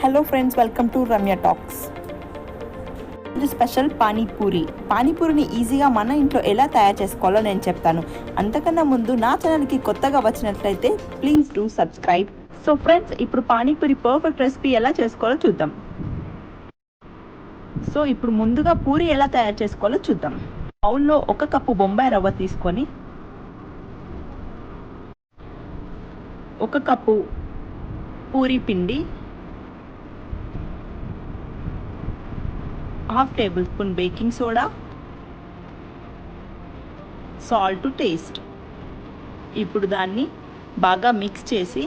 Hello friends welcome to Ramya talks ఇది special panipuri. పానీపూరిని ఈజీగా మన ఇంట్లో ఎలా తయారు చేసుకోవాలో నేను చెప్తాను. అంతకన్నా ముందు నా ఛానల్కి కొత్తగా వచ్చినట్లయితే please do subscribe so friends ఇప్పుడు పానీపూరి పర్ఫెక్ట్ రెసిపీ ఎలా చేసుకోవాలో చూద్దాం. సో ఇప్పుడు ముందుగా పూరి ఎలా తయారు చేసుకోవాలో చూద్దాం. బౌల్లో ఒక కప్పు బొంబాయి రవ్వ తీసుకొని ఒక కప్పు పూరి పిండి half tablespoon baking soda salt to taste. ఇప్పుడు దాన్ని బాగా మిక్స్ చేసి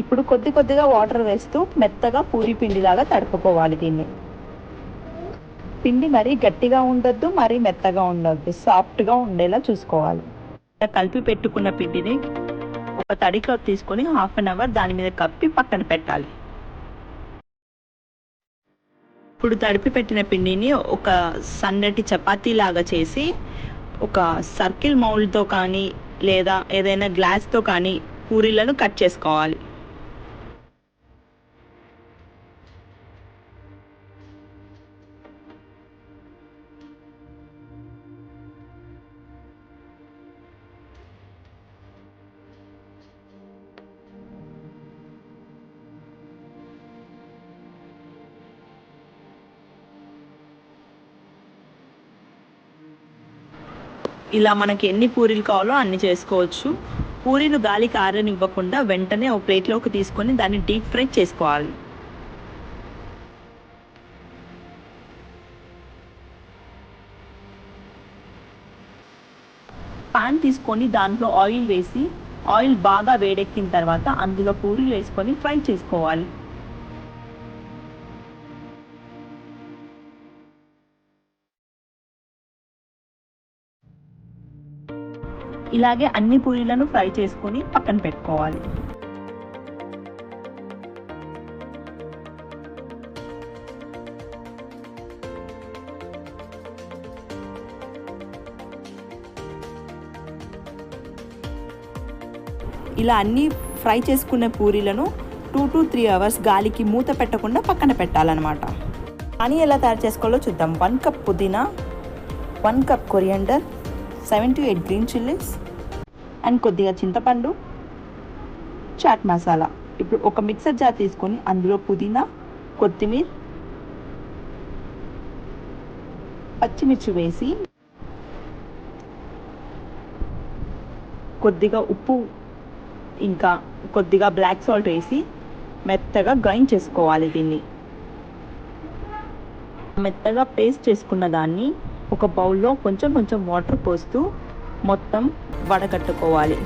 ఇప్పుడు కొద్ది కొద్దిగా వాటర్ వేస్తూ మెత్తగా పూరి పిండిలాగా తడుపుకోవాలి దీన్ని. పిండి మరీ గట్టిగా ఉండొద్దు మరీ మెత్తగా ఉండొద్దు. సాఫ్ట్గా ఉండేలా చూసుకోవాలి. కలిపి పెట్టుకున్న పిండిని ఒక తడి కప్ తీసుకొని హాఫ్ అన్ అవర్ దాని మీద కప్పి పక్కన పెట్టాలి. ఇప్పుడు తడిపి పెట్టిన పిండిని ఒక సన్నటి చపాతీ లాగా చేసి ఒక సర్కిల్ మౌల్డ్తో కానీ లేదా ఏదైనా గ్లాస్తో కానీ పూరీలను కట్ చేసుకోవాలి. ఇలా మనకి ఎన్ని పూరీలు కావాలో అన్ని చేసుకోవచ్చు. పూరీలు గాలికి ఆరనివ్వకుండా వెంటనే ఒక ప్లేట్లోకి తీసుకొని దాన్ని డీప్ ఫ్రై చేసుకోవాలి. పాన్ తీసుకొని దాంట్లో ఆయిల్ వేసి ఆయిల్ బాగా వేడెక్కిన తర్వాత అందులో పూరీలు వేసుకొని ఫ్రై చేసుకోవాలి. ఇలాగే అన్ని పూరీలను ఫ్రై చేసుకొని పక్కన పెట్టుకోవాలి. ఇలా అన్ని ఫ్రై చేసుకునే పూరీలను టూ టు త్రీ అవర్స్ గాలికి మూత పెట్టకుండా పక్కన పెట్టాలన్నమాట. కానీ ఎలా తయారు చేసుకోవాలో చూద్దాం. వన్ కప్ పుదీనా one cup coriander seven to eight green chillies and కొద్దిగా చింతపండు చాట్ మసాలా. ఇప్పుడు ఒక మిక్సర్ జార్ తీసుకొని అందులో పుదీనా కొత్తిమీర పచ్చిమిర్చి వేసి కొద్దిగా ఉప్పు ఇంకా కొద్దిగా బ్లాక్ సాల్ట్ వేసి మెత్తగా గ్రైండ్ చేసుకోవాలి దీన్ని. మెత్తగా పేస్ట్ చేసుకున్న దాన్ని ఒక బౌల్లో కొంచెం కొంచెం వాటర్ పోస్తూ మొత్తం వడగట్టుకోవాలి.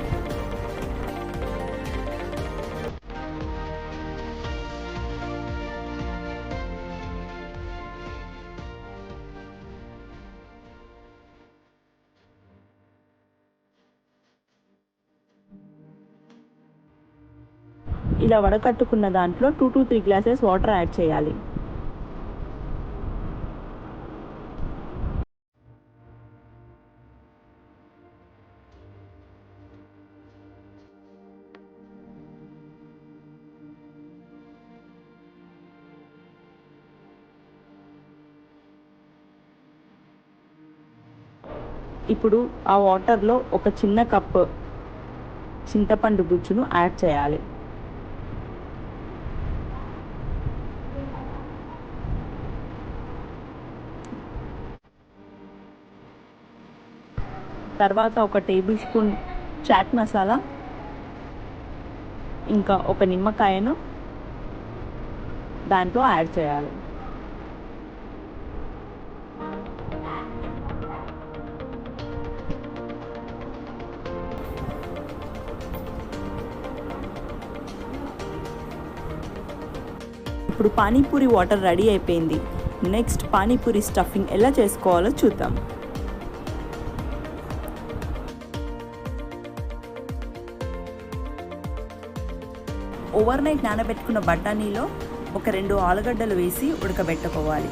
ఇలా వడకట్టుకున్న దాంట్లో two to three glasses water add చేయాలి. ఇప్పుడు ఆ వాటర్లో ఒక చిన్న కప్ చింతపండు గుజ్జును యాడ్ చేయాలి. తర్వాత ఒక టేబుల్ స్పూన్ చాట్ మసాలా ఇంకా ఒక నిమ్మకాయను దాంట్లో యాడ్ చేయాలి. ఇప్పుడు పానీపూరి వాటర్ రెడీ అయిపోయింది. నెక్స్ట్ పానీపూరి స్టఫింగ్ ఎలా చేసుకోవాలో చూద్దాం. ఓవర్ నైట్ నానబెట్టుకున్న బఠానీలో ఒక రెండు ఆలుగడ్డలు వేసి ఉడకబెట్టుకోవాలి.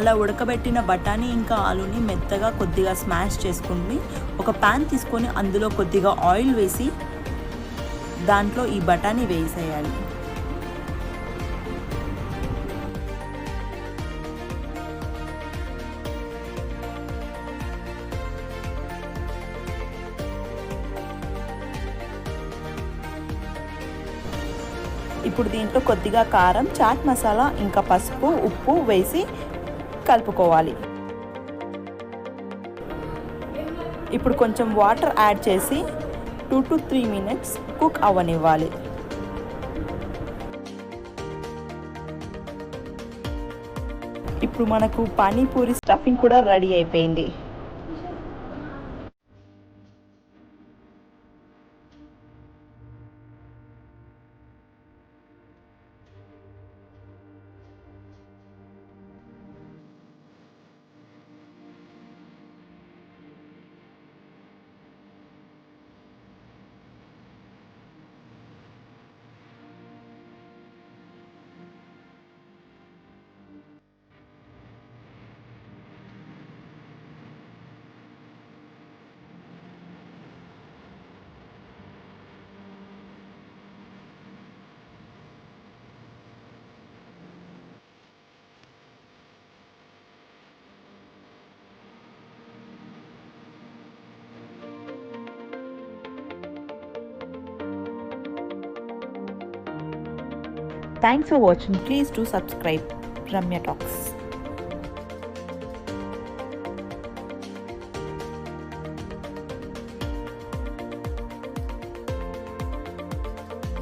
అలా ఉడకబెట్టిన బఠానీ ఇంకా ఆలుని మెత్తగా కొద్దిగా స్మాష్ చేసుకుని ఒక ప్యాన్ తీసుకొని అందులో కొద్దిగా ఆయిల్ వేసి దాంట్లో ఈ బఠానీ వేసేయాలి. ఇప్పుడు దీంట్లో కొద్దిగా కారం చాట్ మసాలా ఇంకా పసుపు ఉప్పు వేసి కలుపుకోవాలి. ఇప్పుడు కొంచెం వాటర్ యాడ్ చేసి two to three minutes cook అవ్వనివ్వాలి ఇప్పుడు మనకు పానీపూరి స్టఫింగ్ కూడా రెడీ అయిపోయింది. Thanks for watching. Please do subscribe Ramya Talks.